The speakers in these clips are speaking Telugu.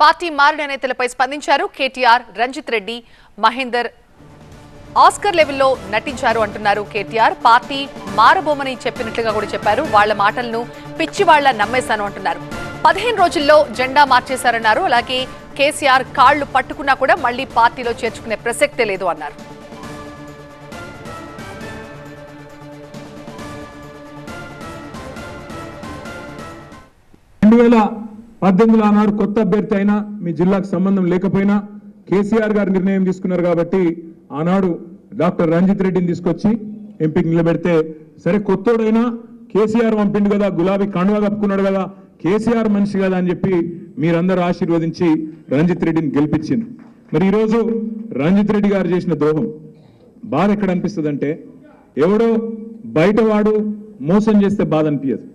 పార్టీ మారిన నేతలపై స్పందించారు కేటీఆర్ రంజిత్ రెడ్డి మహేందర్ ఆస్కర్ లెవెల్లో నటించారు అంటున్నారు కేటీఆర్. పార్టీ మారబోమని చెప్పినట్లుగా కూడా చెప్పారు. వాళ్ళ మాటలను పిచ్చి వాళ్ళ నమ్మేశాను అంటున్నారు. పదిహేను రోజుల్లో జెండా మార్చేశారన్నారు. అలాగే కేసీఆర్ కాళ్ళు పట్టుకున్నా కూడా మళ్ళీ పార్టీలో చేర్చుకునే ప్రసక్తే లేదు అన్నారు. రెండు వేల పద్దెనిమిదిలో ఆనాడు కొత్త అభ్యర్థి అయినా మీ జిల్లాకు సంబంధం లేకపోయినా కేసీఆర్ గారు నిర్ణయం తీసుకున్నారు కాబట్టి ఆనాడు డాక్టర్ రంజిత్ రెడ్డిని తీసుకొచ్చి ఎంపీకి నిలబెడితే సరే కొత్తోడైనా కేసీఆర్ పంపిండు కదా గులాబీ కండువా కప్పుకున్నాడు కదా కేసీఆర్ మనిషి కదా అని చెప్పి మీరందరూ ఆశీర్వదించి రంజిత్ రెడ్డిని గెలిపించింది మరి ఈరోజు రంజిత్ రెడ్డి గారు చేసిన ద్రోహం బాధ ఎక్కడ అనిపిస్తుందంటే ఎవడో బయటవాడు మోసం చేస్తే బాధ అనిపించదు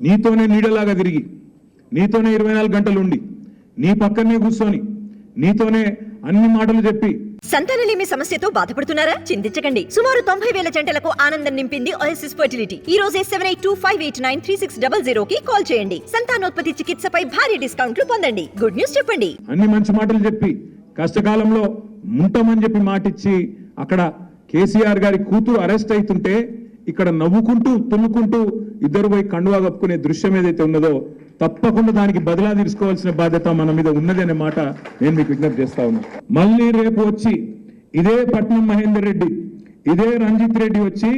నీతోనే నీడలాగా తిరిగి నీతోనే ఇరవై నాలుగు గంటలు ఉండి నీ పక్కనే కూర్చొని నీతోనే అన్ని మాటలు చెప్పి. సంతానలేమి సమస్యతో బాధపడుతున్నారా? చింతించకండి. సుమారు తొంభై వేల జంటలకు ఆనందం నింపింది ఓఎస్ఎస్ ఫర్టిలిటీ ఈ రోజే seven eight two five eight nine three six double zero కి కాల్ చేయండి. సంతానోత్పత్తి చికిత్సపై భారీ డిస్కౌంట్లు పొందండి. గుడ్ న్యూస్ చెప్పండి. అన్ని మంచి మాటలు చెప్పి కష్టకాలంలో ఉంటామని చెప్పి మాటిచ్చి అక్కడ కేసీఆర్ గారి కూతురు అరెస్ట్ అవుతుంటే ఇక్కడ నవ్వుకుంటూ తుమ్ముకుంటూ ఇద్దరు పోయి కండువా కప్పుకునే దృశ్యం ఏదైతే ఉన్నదో తప్పకుండా దానికి బదిలా తీసుకోవాల్సిన బాధ్యత మన మీద ఉన్నది అనే మాట నేను మీకు విజ్ఞప్తి చేస్తా ఉన్నా. మళ్ళీ రేపు వచ్చి ఇదే పట్నం మహేందర్ రెడ్డి ఇదే రంజిత్ రెడ్డి వచ్చి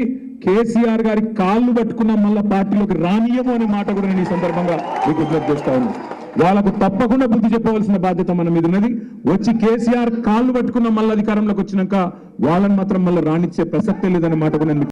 కేసీఆర్ గారి కాళ్ళు పట్టుకున్న మళ్ళీ పార్టీలోకి రానియము అనే మాట కూడా నేను ఈ సందర్భంగా మీకు విజ్ఞప్తి చేస్తా ఉన్నా. వాళ్ళకు తప్పకుండా బుద్ధి చెప్పవలసిన బాధ్యత మన మీద ఉన్నది. వచ్చి కేసీఆర్ కాళ్ళు పట్టుకున్న మళ్ళీ అధికారంలోకి వచ్చినాక వాళ్ళని మాత్రం మళ్ళీ రానిచ్చే ప్రసక్తే లేదనే మాట కూడా